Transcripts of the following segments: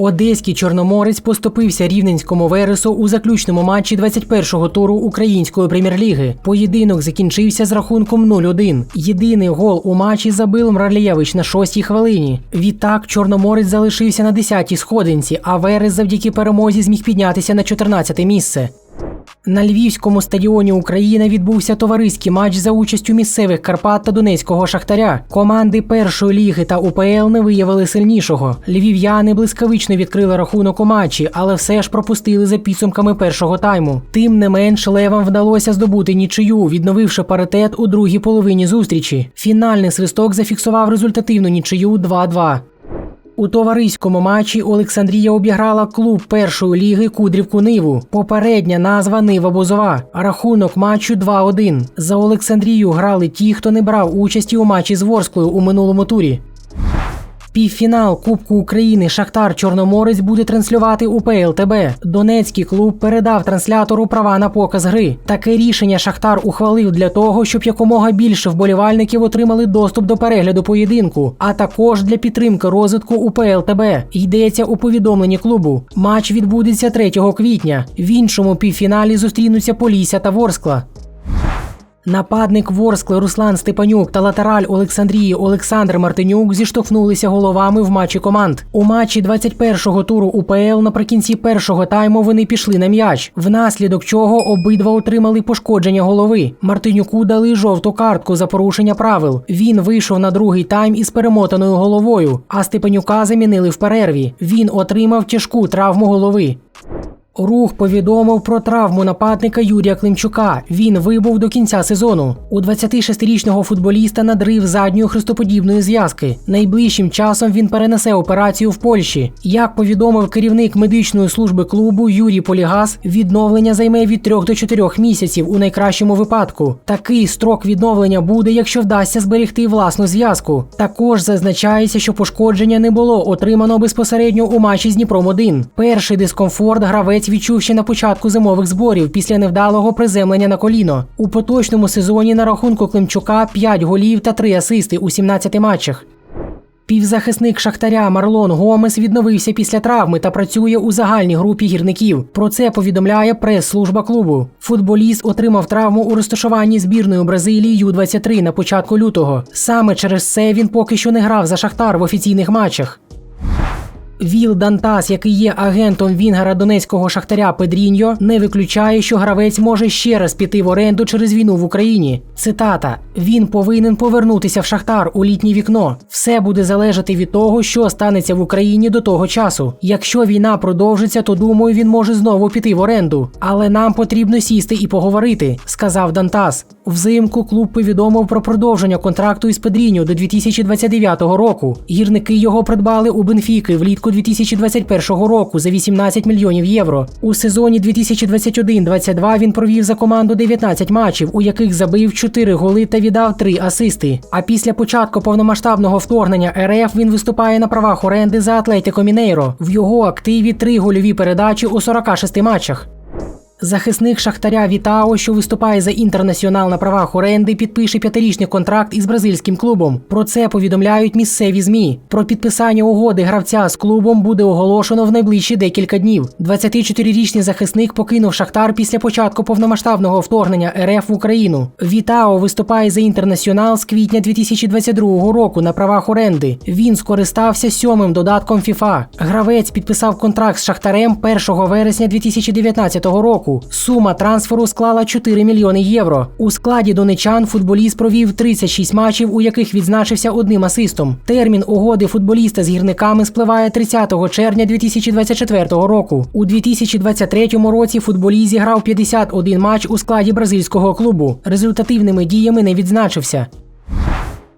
Одеський чорноморець поступився рівненському вересу у заключному матчі 21-го туру української прем'єр-ліги. Поєдинок закінчився з рахунком 0-1. Єдиний гол у матчі забив Мралєвич на шостій хвилині. Відтак чорноморець залишився на 10-й сходинці, а Верес завдяки перемозі зміг піднятися на 14-те місце. На Львівському стадіоні Україна відбувся товариський матч за участю місцевих Карпат та Донецького Шахтаря. Команди першої ліги та УПЛ не виявили сильнішого. Львів'яни блискавично відкрили рахунок у матчі, але все ж пропустили за підсумками першого тайму. Тим не менш, левам вдалося здобути нічию, відновивши паритет у другій половині зустрічі. Фінальний свисток зафіксував результативну нічию 2-2. У товариському матчі Олександрія обіграла клуб першої ліги Кудрівку Ниву. Попередня назва Нива Бозова. Рахунок матчу 2-1. За Олександрію грали ті, хто не брав участі у матчі з Ворсклою у минулому турі. Півфінал Кубку України Шахтар Чорноморець буде транслювати у ПЛТБ. Донецький клуб передав транслятору права на показ гри. Таке рішення Шахтар ухвалив для того, щоб якомога більше вболівальників отримали доступ до перегляду поєдинку, а також для підтримки розвитку у ПЛТБ. Йдеться у повідомленні клубу. Матч відбудеться 3 квітня. В іншому півфіналі зустрінуться Полісся та Ворскла. Нападник Ворскли Руслан Степанюк та латераль Олександрії Олександр Мартинюк зіштовхнулися головами в матчі команд. У матчі 21-го туру УПЛ наприкінці першого тайму вони пішли на м'яч, внаслідок чого обидва отримали пошкодження голови. Мартинюку дали жовту картку за порушення правил. Він вийшов на другий тайм із перемотаною головою, а Степанюка замінили в перерві. Він отримав тяжку травму голови. Рух повідомив про травму нападника Юрія Климчука. Він вибув до кінця сезону. У 26-річного футболіста надрив задньої хрестоподібної зв'язки. Найближчим часом він перенесе операцію в Польщі. Як повідомив керівник медичної служби клубу Юрій Полігас, відновлення займе від 3 до 4 місяців у найкращому випадку. Такий строк відновлення буде, якщо вдасться зберегти власну зв'язку. Також зазначається, що пошкодження не було отримано безпосередньо у матчі з Дніпром 1 Перший дискомфорт гравець відчув ще на початку зимових зборів після невдалого приземлення на коліно. У поточному сезоні на рахунку Климчука 5 голів та 3 асисти у 17 матчах. Півзахисник Шахтаря Марлон Гомес відновився після травми та працює у загальній групі гірників. Про це повідомляє прес-служба клубу. Футболіст отримав травму у розташуванні збірної Бразилії Ю-23 на початку лютого. Саме через це він поки що не грав за Шахтар в офіційних матчах. Віл Дантас, який є агентом Вінгера донецького шахтаря Педріньо, не виключає, що гравець може ще раз піти в оренду через війну в Україні. Цитата: він повинен повернутися в Шахтар у літнє вікно. Все буде залежати від того, що станеться в Україні до того часу. Якщо війна продовжиться, то думаю, він може знову піти в оренду. Але нам потрібно сісти і поговорити, сказав Дантас. Взимку клуб повідомив про продовження контракту із Педріньо до 2029 року. Гірники його придбали у Бенфіки влітку 2021 року за 18 мільйонів євро. У сезоні 2021-22 він провів за команду 19 матчів, у яких забив 4 голи та віддав 3 асисти. А після початку повномасштабного вторгнення РФ він виступає на правах оренди за Атлетико Мінейро. В його активі 3 гольові передачі у 46 матчах. Захисник Шахтаря Вітао, що виступає за інтернаціонал на правах оренди, підпише п'ятирічний контракт із бразильським клубом. Про це повідомляють місцеві змі. Про підписання угоди гравця з клубом буде оголошено в найближчі декілька днів. 24-річний захисник покинув Шахтар після початку повномасштабного вторгнення РФ в Україну. Вітао виступає за інтернаціонал з квітня 2022 року на правах оренди. Він скористався сьомим додатком ФІФА. Гравець підписав контракт з Шахтарем 1 вересня 2019 року року. Сума трансферу склала 4 мільйони євро. У складі донечан футболіст провів 36 матчів, у яких відзначився одним асистом. Термін угоди футболіста з гірниками спливає 30 червня 2024 року. У 2023 році футболіст зіграв 51 матч у складі бразильського клубу. Результативними діями не відзначився.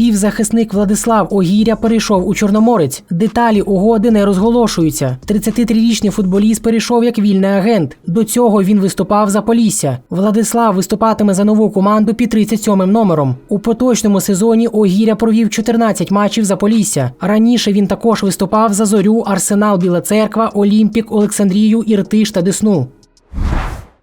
Півзахисник Владислав Огіря перейшов у Чорноморець. Деталі угоди не розголошуються. 33-річний футболіст перейшов як вільний агент. До цього він виступав за Полісся. Владислав виступатиме за нову команду під 37-м номером. У поточному сезоні Огіря провів 14 матчів за Полісся. Раніше він також виступав за зорю, Арсенал Біла Церква, Олімпік, Олександрію, Іртиш та Десну.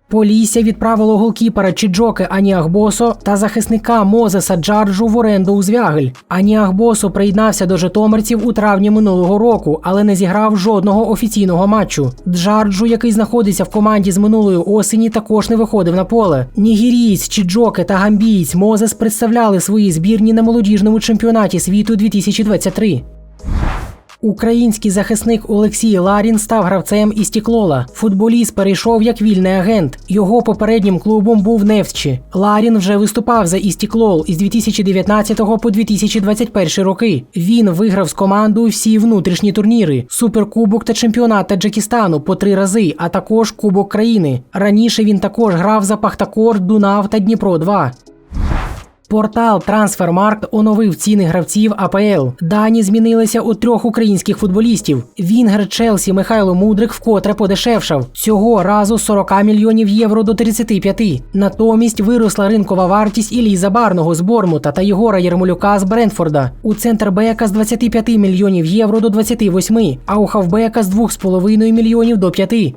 Полісся відправило голкіпера Чіджоки Аніахбосо та захисника Мозеса Джарджу в оренду у Звягель. Аніахбосо приєднався до житомирців у травні минулого року, але не зіграв жодного офіційного матчу. Джарджу, який знаходиться в команді з минулої осені, також не виходив на поле. Нігерієць Чіджоки та гамбієць Мозес представляли свої збірні на молодіжному чемпіонаті світу 2023. Український захисник Олексій Ларін став гравцем із Тіклола. Футболіст перейшов як вільний агент. Його попереднім клубом був Невчі. Ларін вже виступав за Істіклол із 2019 по 2021 роки. Він виграв з командою всі внутрішні турніри: суперкубок та чемпіонат Таджикистану по три рази, а також Кубок країни. Раніше він також грав за Пахтакор, Дунав та Дніпро 2 Портал Трансфермаркт оновив ціни гравців АПЛ. Дані змінилися у трьох українських футболістів. Вінгер Челсі Михайло Мудрик вкотре подешевшав. Цього разу з 40 мільйонів євро до 35. Натомість виросла ринкова вартість Іллі Забарного з Бормута та Єгора Єрмолюка з Брентфорда. У центрбека з 25 мільйонів євро до 28, а у хавбека з 2,5 мільйонів до 5.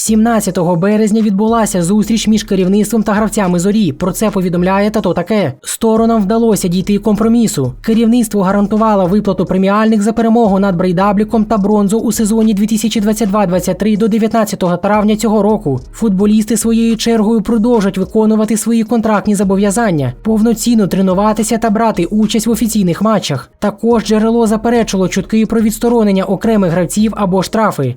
17 березня відбулася зустріч між керівництвом та гравцями зорі. Про це повідомляє тато таке. Сторонам вдалося дійти компромісу. Керівництво гарантувало виплату преміальних за перемогу над Брейдабліком та бронзу у сезоні 2022-23 до 19 травня цього року. Футболісти своєю чергою продовжать виконувати свої контрактні зобов'язання, повноцінно тренуватися та брати участь в офіційних матчах. Також джерело заперечило чутки про відсторонення окремих гравців або штрафи.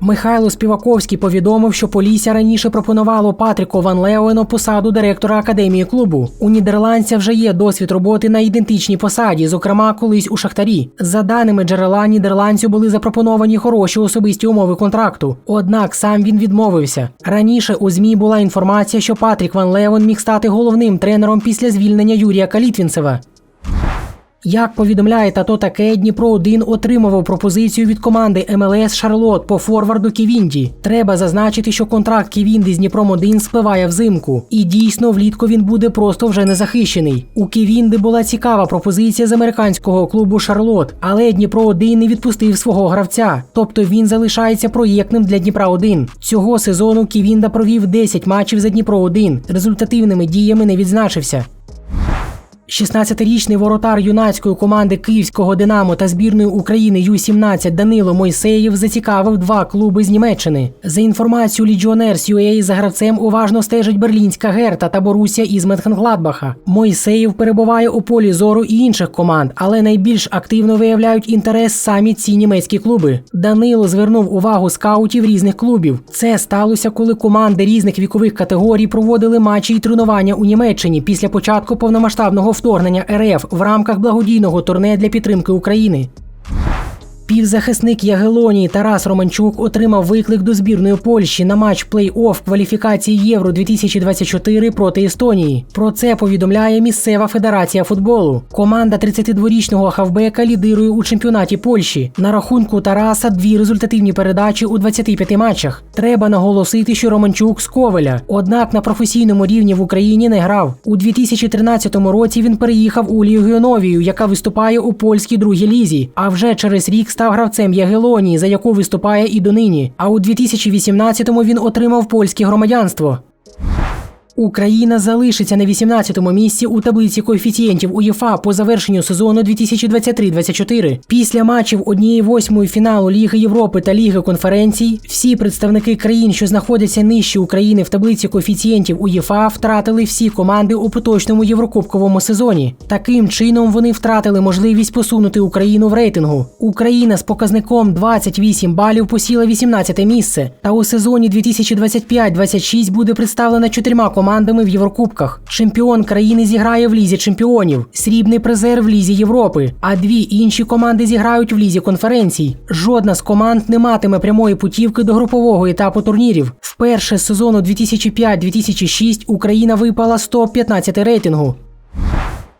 Михайло Співаковський повідомив, що Полісся раніше пропонувало Патріку Ван Леоену посаду директора академії клубу. У нідерландця вже є досвід роботи на ідентичній посаді, зокрема колись у Шахтарі. За даними джерела, нідерландцю були запропоновані хороші особисті умови контракту. Однак сам він відмовився. Раніше у змі була інформація, що Патрік Ван Леон міг стати головним тренером після звільнення Юрія Калітвінцева. Як повідомляє тато таке, Дніпро 1 отримував пропозицію від команди МЛС Шарлот по форварду Ківінді. Треба зазначити, що контракт Ківінди з Дніпром 1 спливає взимку, і дійсно влітку він буде просто вже не захищений. У Ківінди була цікава пропозиція з американського клубу Шарлот, але Дніпро 1 не відпустив свого гравця, тобто він залишається проєктним для Дніпра 1 Цього сезону Ківінда провів 10 матчів за Дніпро 1 Результативними діями не відзначився. 16-річний воротар юнацької команди Київського Динамо та збірної України Ю-17 Данило Мойсеєв зацікавив два клуби з Німеччини. За інформацією Legionnaires UA за гравцем уважно стежить берлінська Герта та Боруся із Метхенгладбаха. Мойсеєв перебуває у полі зору і інших команд, але найбільш активно виявляють інтерес самі ці німецькі клуби. Данило звернув увагу скаутів різних клубів. Це сталося, коли команди різних вікових категорій проводили матчі і тренування у Німеччині після початку повномасштабного вторгнення РФ в рамках благодійного турне для підтримки України. Півзахисник Ягелонії Тарас Романчук отримав виклик до збірної Польщі на матч плей-офф кваліфікації Євро 2024 проти Естонії. Про це повідомляє місцева федерація футболу. Команда 32-річного хавбека лідирує у чемпіонаті Польщі. На рахунку Тараса дві результативні передачі у 25 матчах. Треба наголосити, що Романчук з Ковеля. Однак на професійному рівні в Україні не грав. У 2013 році він переїхав у Лігіоновію, яка виступає у польській другій лізі. А вже через рік став гравцем Ягелонії, за яку виступає і донині. А у 2018-му він отримав польське громадянство. Україна залишиться на 18-му місці у таблиці коефіцієнтів УЄФА по завершенню сезону 2023-24. Після матчів однієї восьмої фіналу Ліги Європи та Ліги конференцій всі представники країн, що знаходяться нижче України в таблиці коефіцієнтів УЄФА, втратили всі команди у поточному єврокубковому сезоні. Таким чином вони втратили можливість посунути Україну в рейтингу. Україна з показником 28 балів посіла 18 місце. Та у сезоні 2025-26 буде представлена чотирма командами командами в Єврокубках. Чемпіон країни зіграє в лізі чемпіонів, срібний призер в лізі Європи. А дві інші команди зіграють в лізі конференцій. Жодна з команд не матиме прямої путівки до групового етапу турнірів. Вперше з сезону 2005-2006 Україна випала 115 рейтингу.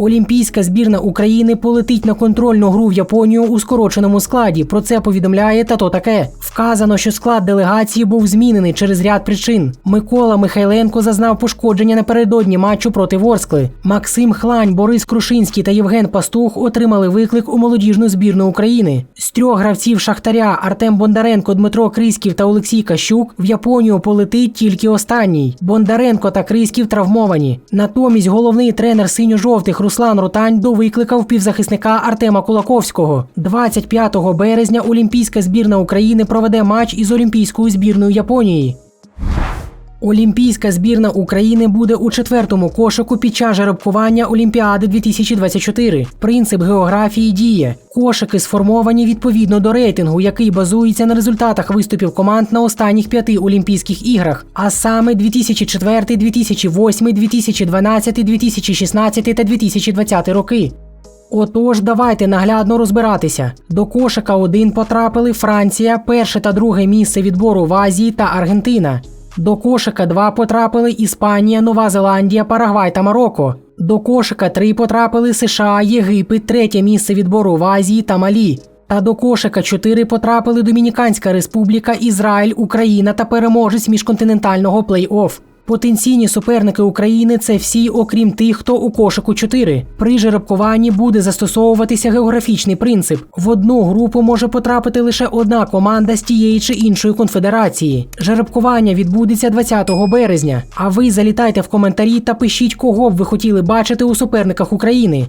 Олімпійська збірна України полетить на контрольну гру в Японію у скороченому складі. Про це повідомляє тато таке. Вказано, що склад делегації був змінений через ряд причин. Микола Михайленко зазнав пошкодження напередодні матчу проти Ворскли. Максим Хлань, Борис Крушинський та Євген Пастух отримали виклик у молодіжну збірну України. З трьох гравців Шахтаря Артем Бондаренко, Дмитро Криськів та Олексій Кащук в Японію полетить тільки останній. Бондаренко та Криськів травмовані. Натомість головний тренер синьо-жовтих Руслан Рутань довикликав півзахисника Артема Кулаковського. 25 березня Олімпійська збірна України проведе матч із Олімпійською збірною Японії. Олімпійська збірна України буде у четвертому кошику під час жеребкування Олімпіади 2024. Принцип географії діє. Кошики сформовані відповідно до рейтингу, який базується на результатах виступів команд на останніх п'яти Олімпійських іграх, а саме 2004, 2008, 2012, 2016 та 2020 роки. Отож, давайте наглядно розбиратися. До кошика 1 потрапили Франція, перше та друге місце відбору в Азії та Аргентина. До кошика 2 потрапили Іспанія, Нова Зеландія, Парагвай та Марокко. До кошика 3 потрапили США, Єгипет, третє місце відбору в Азії та Малі. Та до кошика 4 потрапили Домініканська Республіка, Ізраїль, Україна та переможець міжконтинентального плей-офф. Потенційні суперники України це всі, окрім тих, хто у кошику 4. При жеребкуванні буде застосовуватися географічний принцип. В одну групу може потрапити лише одна команда з тієї чи іншої конфедерації. Жеребкування відбудеться 20 березня. А ви залітайте в коментарі та пишіть, кого б ви хотіли бачити у суперниках України.